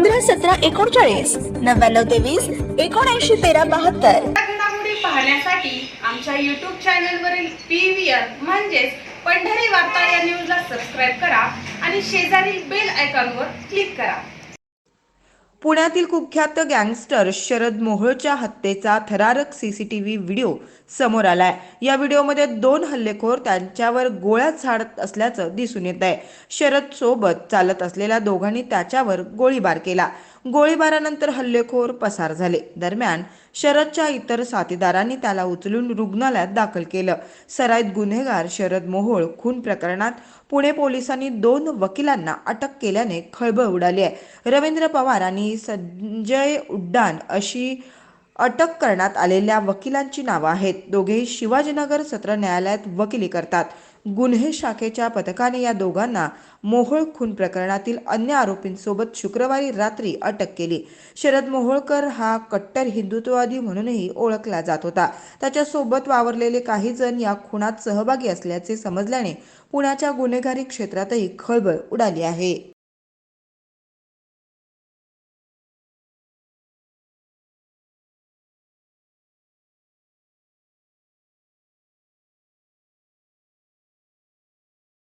पंधरा सतरा एकोणचाळीस नव्याण्णव तेवीस एकोणऐंशी तेरा बहात्तर. घडामोडी पाहण्यासाठी आमच्या यूट्यूब चॅनलवरील पी व्ही आर म्हणजेच पंढरी वार्ता या न्यूजला सबस्क्राईब करा आणि शेजारील बेल आयकॉनवर क्लिक करा. पुण्यातील कुख्यात गँगस्टर शरद मोहोळच्या हत्येचा थरारक सीसीटीव्ही व्हिडिओ समोर आलाय. या व्हिडिओमध्ये दोन हल्लेखोर त्यांच्यावर गोळ्या झाडत असल्याचं दिसून येत आहे शरद सोबत चालत असलेल्या दोघांनी त्याच्यावर गोळीबार केला. गोळीबारानंतर हल्लेखोर पसार झाले. दरम्यान शरदच्या इतर साथीदारांनी त्याला उचलून रुग्णालयात दाखल केलं. सराईत गुन्हेगार शरद मोहोळ खून प्रकरणात पुणे पोलिसांनी दोन वकिलांना अटक केल्याने खळबळ उडाली आहे. रवींद्र पवार आणि संजय उड्डाण अशी अटक करण्यात आलेल्या वकिलांची नावं आहेत. दोघेही शिवाजीनगर सत्र न्यायालयात वकिली करतात. गुन्हे शाखेच्या पथकाने या दोघांना मोहोळ खून प्रकरणातील अन्य आरोपींसोबत शुक्रवारी रात्री अटक केली. शरद मोहोळकर हा कट्टर हिंदुत्ववादी म्हणूनही ओळखला जात होता. त्याच्यासोबत वावरलेले काही जण या खुनात सहभागी असल्याचे समजल्याने पुण्याच्या गुन्हेगारी क्षेत्रातही खळबळ उडाली आहे.